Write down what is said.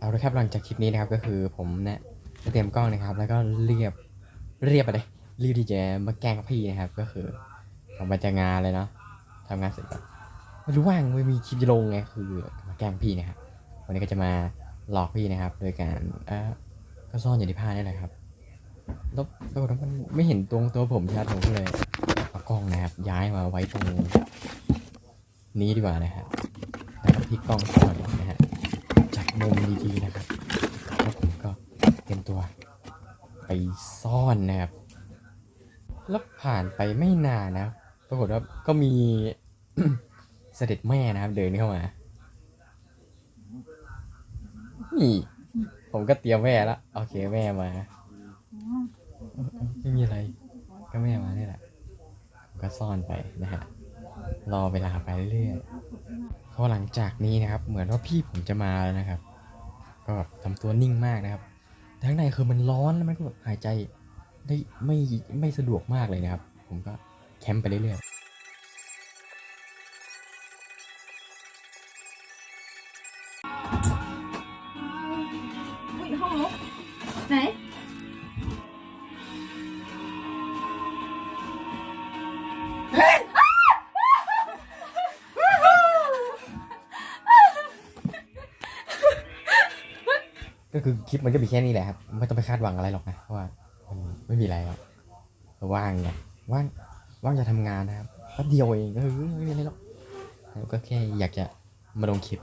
เอาละครับหลังจากคลิปนี้นะครับก็คือผมเนี่ยเตรียมกล้องนะครับ แล้วก็เรียบเรียบไปเลยรีบที่จะมาแกล้งพี่นะครับ ก็คือผมมาจากงานเลยเนาะทำงานเสร็จแล้วไม่รู้ว่างไม่มีคลิปจะลงไงคือมาแกล้งพี่นะครับวันนี้ก็จะมาหลอกพี่นะครับ โดยการเออก็ซ่อนอยู่ในผ้านี่แหละครับแล้วปรากฏว่ามันไม่เห็นตรงตัวผมชัดผมก็เลยเอากล้องนะครับ ย้ายมาไว้ตรงนี้ดีกว่านะครับแล้วก็พลิกกล้องก่อน มุมดีๆนะครับแล้วผมก็เตรียมตัวไปซ่อนนะครับแล้วผ่านไปไม่นานนะครับปรากฏว่าก็มีเสด็จแม่นะครับ เดินเข้ามานี่ผมก็เตรียมแม่แล้วโอเคแม่มาไม่มีอะไร ก็แม่มานี่แหละผมก็ซ่อนไปนะฮะรอเวลาไปเรื่อยๆพอหลังจากนี้นะครับ เหมือนว่าพี่ผมจะมาแล้วนะครับ ก็แบบทำตัวนิ่งมากนะครับแต่ข้างในคือมันร้อนแล้วมันก็แบบหายใจได้ไม่ไม่สะดวกมากเลยนะครับ ผมก็แคมป์ไปเรื่อยอุ้ยห้องลก ก็คือคลิปมันก็มีแค่นี้แหละครับ ไม่ต้องไปคาดหวังอะไรหรอกนะเพราะว่ามันไม่มีอะไรหรอกว่างไงว่างว่างจะทำงานนะครับแป๊บเดียวเองก็คือไม่มีอะไรหรอกแล้วก็แค่อยากจะมาลงคลิป